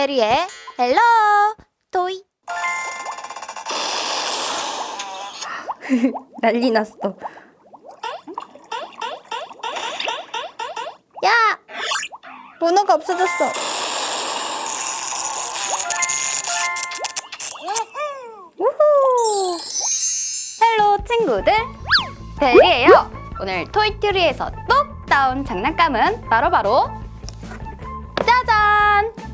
베리의 헬로 토이 난리 났어. 야 문어가 없어졌어 우후! 헬로 친구들, 베리예요. 오늘 토이트리에서 똑 따온 장난감은 바로바로 짜잔!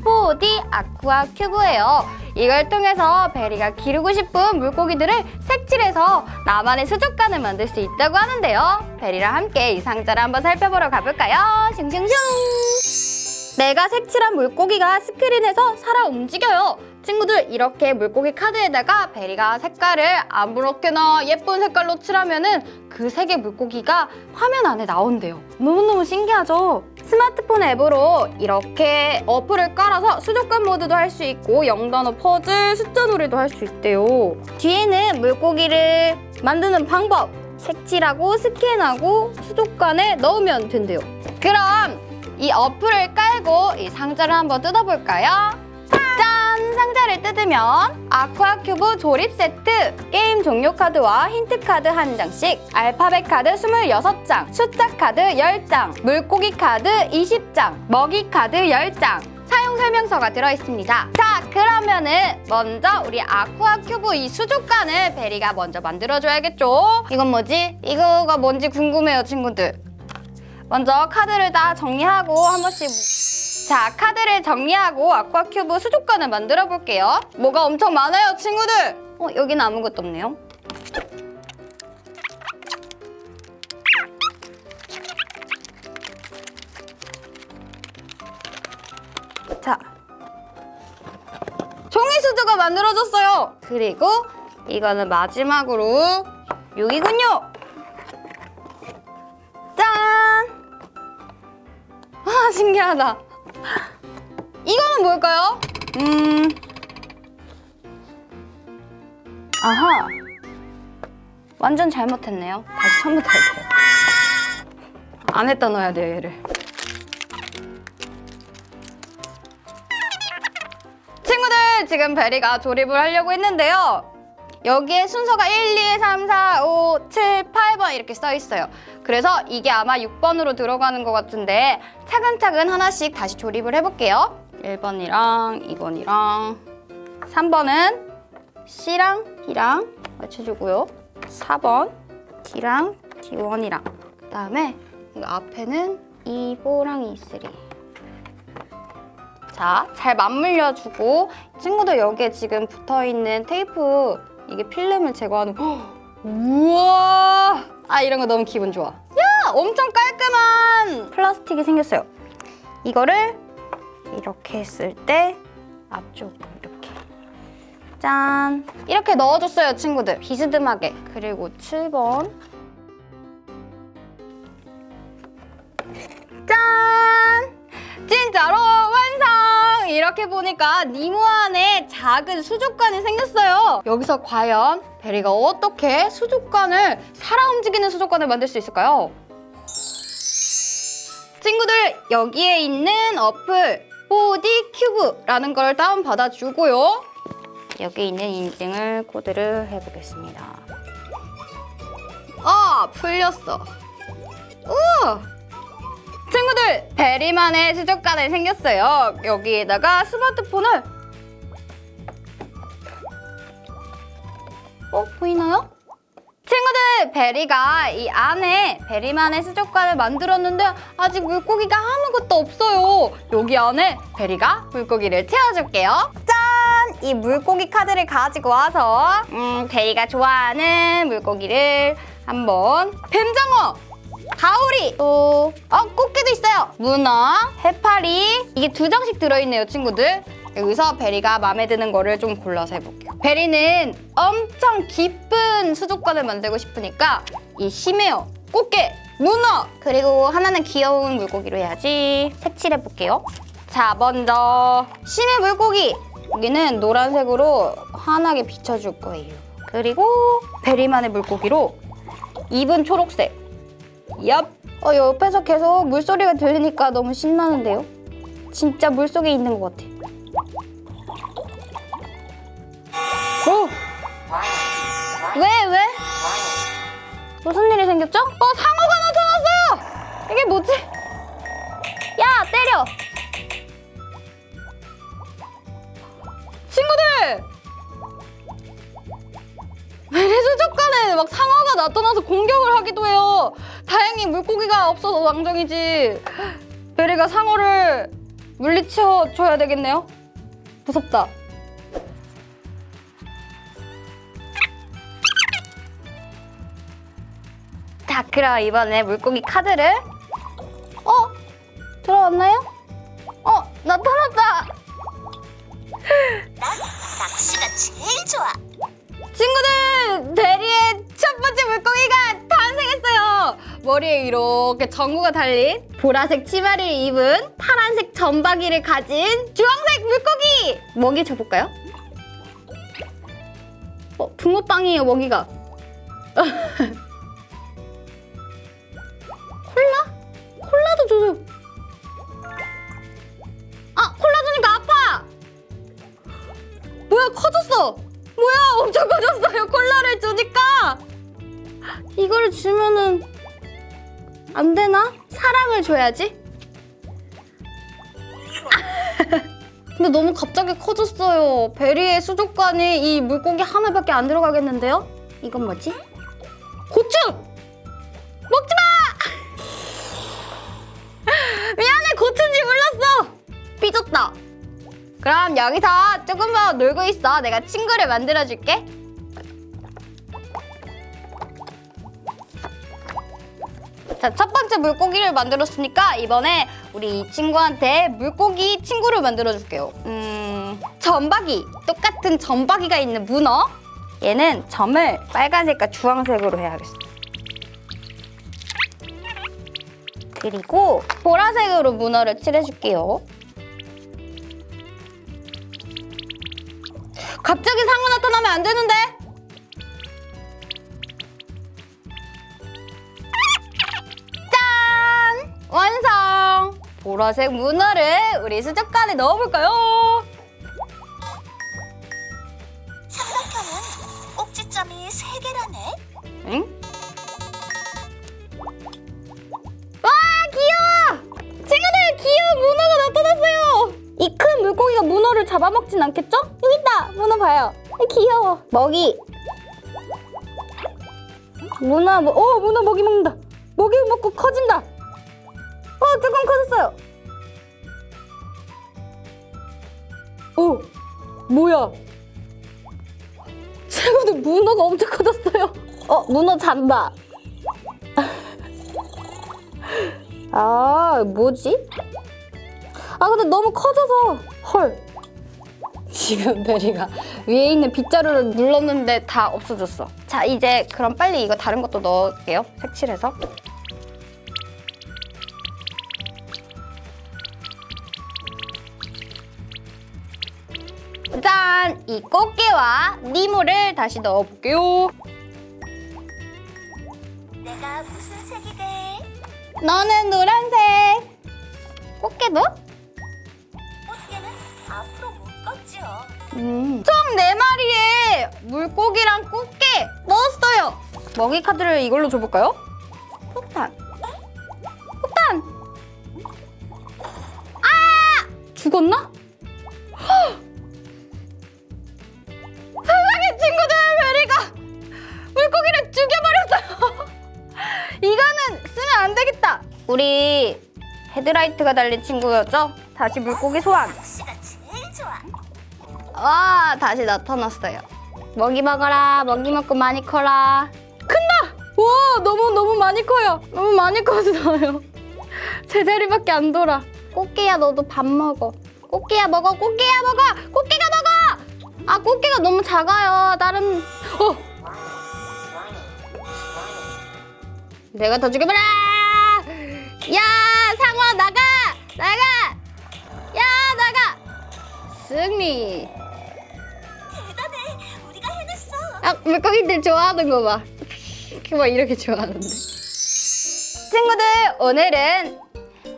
4D 아쿠아 큐브예요. 이걸 통해서 베리가 기르고 싶은 물고기들을 색칠해서 나만의 수족관을 만들 수 있다고 하는데요. 베리랑 함께 이 상자를 한번 살펴보러 가볼까요? 슝슝슝! 내가 색칠한 물고기가 스크린에서 살아 움직여요. 친구들 이렇게 물고기 카드에다가 베리가 색깔을 아무렇게나 예쁜 색깔로 칠하면은 그 색의 물고기가 화면 안에 나온대요. 너무너무 신기하죠? 스마트폰 앱으로 이렇게 어플을 깔아서 수족관 모드도 할 수 있고 영단어 퍼즐, 숫자 놀이도 할 수 있대요. 뒤에는 물고기를 만드는 방법 색칠하고 스캔하고 수족관에 넣으면 된대요. 그럼 이 어플을 깔고 이 상자를 한번 뜯어볼까요? 짠! 상자를 뜯으면 아쿠아 큐브 조립 세트, 게임 종료 카드와 힌트 카드 한 장씩, 알파벳 카드 26장, 숫자 카드 10장, 물고기 카드 20장, 먹이 카드 10장, 사용 설명서가 들어있습니다. 자, 그러면은 먼저 우리 아쿠아 큐브 이 수족관을 베리가 먼저 만들어줘야겠죠? 이건 뭐지? 이거가 뭔지 궁금해요, 친구들. 먼저 카드를 다 정리하고 한 번씩 자 카드를 정리하고 아쿠아큐브 수족관을 만들어 볼게요. 뭐가 엄청 많아요 친구들? 어 여기는 아무것도 없네요. 자 종이 수두가 만들어졌어요. 그리고 이거는 마지막으로 여기군요. 짠! 와, 신기하다. 이거는 뭘까요? 음. 아하. 완전 잘못했네요. 다시 처음부터 할게요. 안 했다 넣어야 돼요, 얘를. 친구들, 지금 베리가 조립을 하려고 했는데요. 여기에 순서가 1, 2, 3, 4, 5, 7, 8번 이렇게 써 있어요. 그래서 이게 아마 6번으로 들어가는 것 같은데 차근차근 하나씩 다시 조립을 해볼게요. 1번이랑 2번이랑 3번은 C랑 B랑 맞춰주고요. 4번 D랑 D1이랑 그 다음에 이 앞에는 E4랑 E3 자, 잘 맞물려주고 친구들 여기에 지금 붙어있는 테이프 이게 필름을 제거하는 헉, 우와! 아 이런 거 너무 기분 좋아. 야 엄청 깔끔한 플라스틱이 생겼어요. 이거를 이렇게 했을 때 앞쪽으로 이렇게 짠 이렇게 넣어줬어요 친구들 비스듬하게 그리고 7번 짠 진짜로 완성! 이렇게 보니까 니모 안에 작은 수족관이 생겼어요. 여기서 과연 베리가 어떻게 수족관을 살아 움직이는 수족관을 만들 수 있을까요? 친구들 여기에 있는 어플 4D 큐브라는 걸 다운받아 주고요. 여기 있는 인증을 코드를 해보겠습니다. 아 풀렸어. 우와! 친구들 베리만의 수족관이 생겼어요 여기에다가 스마트폰을 어 보이나요? 친구들 베리가 이 안에 베리만의 수족관을 만들었는데 아직 물고기가 아무것도 없어요. 여기 안에 베리가 물고기를 채워줄게요. 짠! 이 물고기 카드를 가지고 와서 음 베리가 좋아하는 물고기를 한번 뱀장어 가오리 또 어, 꽃게도 있어요. 문어 해파리. 이게 두 장씩 들어있네요 친구들 여기서 베리가 마음에 드는 거를 좀 골라서 해볼게요. 베리는 엄청 깊은 수족관을 만들고 싶으니까 이 심해요. 꽃게 문어 그리고 하나는 귀여운 물고기로 해야지. 색칠해볼게요. 자 먼저 심해 물고기. 여기는 노란색으로 환하게 비춰줄 거예요. 그리고 베리만의 물고기로 입은 초록색. 얍. 어, 옆에서 계속 물소리가 들리니까 너무 신나는데요? 진짜 물속에 있는 것 같아. 오! 왜, 왜? 무슨 일이 생겼죠? 어, 상어가 나타났어요! 이게 뭐지? 야, 때려! 친구들! 외래수족관에 막 상어가 나타나서 공격을 하기도 해요. 다행히 물고기가 없어서 왕정이지. 베리가 상어를 물리쳐 줘야 되겠네요. 무섭다. 자, 그럼 이번에 물고기 카드를 어? 들어왔나요? 어, 나타났다. 낚시가 제일 좋아. 친구들, 대리의 첫 번째 물고기가 탄생했어요. 머리에 이렇게 전구가 달린 보라색 치마를 입은 파란색 점박이를 가진 주황색 물고기. 먹이 줘볼까요? 어, 붕어빵이에요, 먹이가. 콜라? 콜라도 줘요. 아, 콜라 주니까 아파. 뭐야, 커졌어. 뭐야, 엄청 커졌어요. 콜라를 주니까. 이거를 주면은 안 되나? 사랑을 줘야지. 근데 너무 갑자기 커졌어요. 베리의 수족관에 이 물고기 하나밖에 안 들어가겠는데요? 이건 뭐지? 고추! 먹지 마! 미안해, 고추인지 몰랐어! 삐졌다. 그럼 여기서 조금 더 놀고 있어. 내가 친구를 만들어줄게. 자, 첫 번째 물고기를 만들었으니까 이번에 우리 이 친구한테 물고기 친구를 만들어 줄게요. 음, 점박이. 똑같은 점박이가 있는 문어. 얘는 점을 빨간색과 주황색으로 해야겠어. 그리고 보라색으로 문어를 칠해줄게요. 갑자기 상어 나타나면 안 되는데. 보라색 문어를 우리 수족관에 넣어볼까요? 삼각형은 꼭지점이 세 개라네. 응? 와 귀여워! 친구들 귀여운 문어가 나타났어요! 이 큰 물고기가 문어를 잡아먹진 않겠죠? 여기 있다! 문어 봐요. 귀여워. 먹이. 문어, 뭐, 어 문어 먹이 먹는다. 먹이 먹고 커진다. 어 조금 커졌어요. 오 뭐야? 친구들 문어가 엄청 커졌어요. 어, 문어 잔다. 아, 뭐지? 아, 근데 너무 커져서 헐. 지금 베리가 위에 있는 빗자루를 눌렀는데 다 없어졌어. 자, 이제 그럼 빨리 이거 다른 것도 넣을게요. 색칠해서. 짠! 이 꽃게와 니모를 다시 넣어볼게요. 내가 무슨 색이 돼? 너는 노란색. 꽃게도? 꽃게는 앞으로 못 걷죠. 음. 총네 마리의 물고기랑 꽃게 넣었어요. 먹이 카드를 이걸로 줘볼까요? 폭탄. 폭탄. 아! 죽었나? 우리 헤드라이트가 달린 친구였죠? 다시 물고기 소환. 와 다시 나타났어요. 먹이 먹어라. 먹이 먹고 많이 커라. 큰다. 와 너무 너무 많이 커요. 너무 많이 컸어요. 제자리밖에 안 돌아. 꽃게야 너도 밥 먹어. 꽃게야 먹어. 꽃게야 먹어. 꽃게가 먹어. 아 꽃게가 너무 작아요. 다른 어. 내가 더 죽여버려. 야 상어 나가 나가. 야 나가. 승리. 대단해. 우리가 해냈어. 아, 물고기들 좋아하는 거 봐. 막 이렇게 좋아하는데. 친구들, 오늘은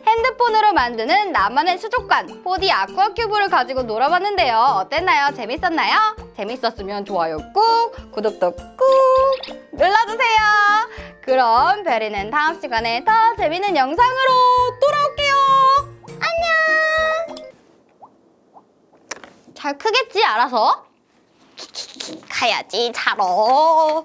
핸드폰으로 만드는 나만의 수족관 4D 아쿠아 큐브를 가지고 놀아봤는데요. 어땠나요? 재밌었나요? 재밌었으면 좋아요 꾹, 구독도 꾹. 그럼 베리는 다음 시간에 더 재밌는 영상으로 돌아올게요. 안녕. 잘 크겠지 알아서? 가야지 자러.